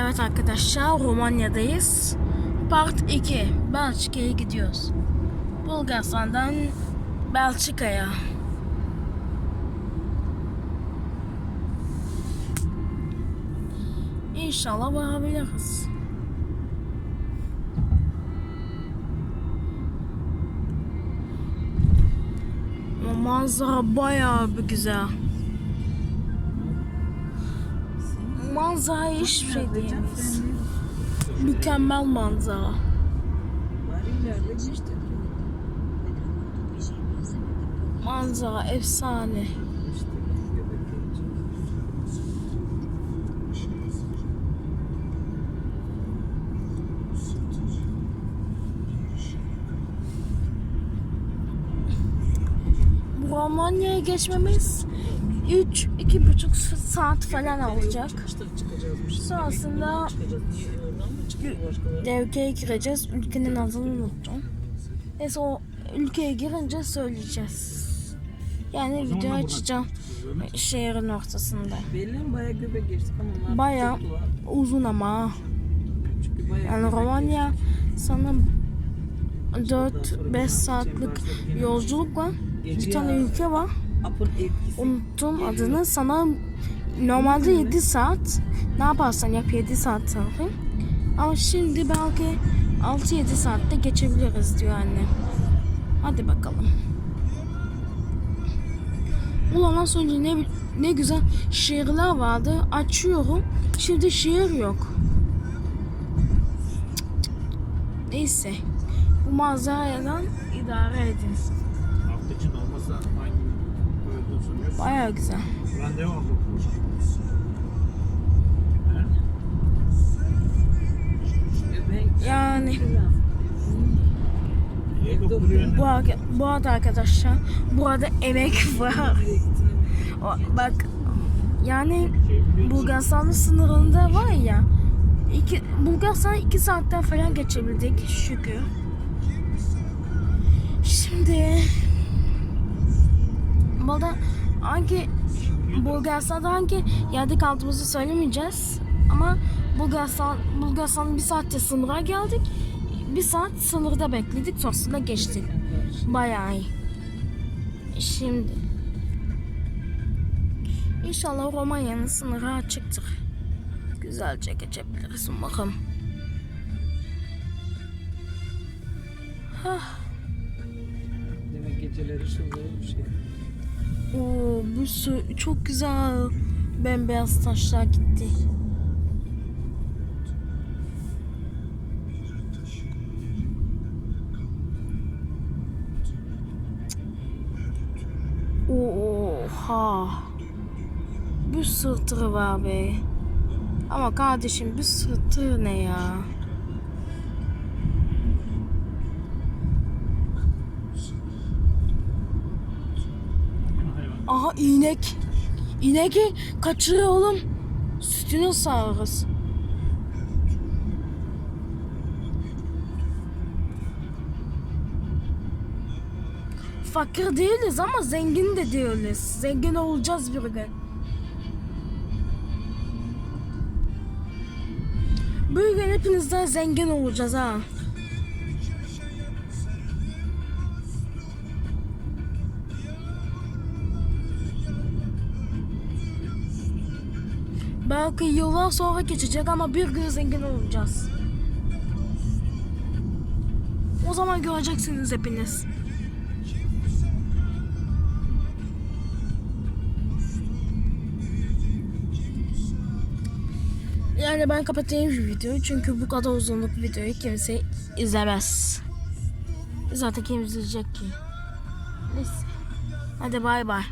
Evet arkadaşlar Romanya'dayız. Part 2. Belçika'ya gidiyoruz. Bulgaristan'dan Belçika'ya. İnşallah varabiliriz. Manzara bayağı bir güzel. Manzara hiçbir şey diyemeyiz. Mükemmel manzara. Manzara efsane. Romanya'ya geçmemiz 3 iki buçuk saat falan alacak. Sonrasında Devkeye gireceğiz. Ülkenin adını unuttum. Neyse o ülkeye girince söyleyeceğiz. Yani video açacağım şehrin ortasında. Belli bayağı geçtik ama uzun ama. Yani Romanya sana 4-5 saatlik yolculuk var. Bir tane ülke var. Geçtik. Apın etkisi. Unuttum adını. Sana normalde 7 saat. Ne yaparsan yap 7 saat sanırım. Ama şimdi belki 6-7 saatte geçebiliriz diyor annem. Hadi bakalım. Ulan az önce ne, ne güzel şiirler vardı. Açıyorum. Şimdi şiir yok. Neyse. Bu manzaradan idare edin. Hafta içinde olmasa hangi soruyorsun? Baya güzel. Randevu. Göbek. Yani bu, bu arada arkadaşlar burada emek var. O- Bak yani Bulgaristan sınırında var ya iki, Bulgaristan iki saatten falan geçebildik şükür. Hangi Bulgaristan'da hangi yerde kaldığımızı söylemeyeceğiz. Ama Bulgaristan, Bulgaristan bir saatte sınıra geldik. Bir saat sınırda bekledik sonrasında geçtik. Bayağı iyi. Şimdi İnşallah Romanya'nın sınırı açıktır. Güzelce geçebiliriz umarım. Hah. Demek geceleri şurada bir şey. Bu su çok güzel. Bembeyaz taşlar gitti. Oha. Bir sırtı var be. Ama kardeşim bir sırtı ne ya? Aha inek. İneki kaçırıyor oğlum. Sütünü sağırız. Fakir değiliz ama zengin de değiliz. Zengin olacağız bir gün. Bir gün hepinizden zengin olacağız ha. Belki yıllar sonra geçecek ama bir gün zengin olacağız. O zaman göreceksiniz hepiniz. Yani ben kapatayım şu videoyu çünkü bu kadar uzunluk videoyu kimse izlemez. Zaten kim izleyecek ki? Neyse. Hadi bay bay.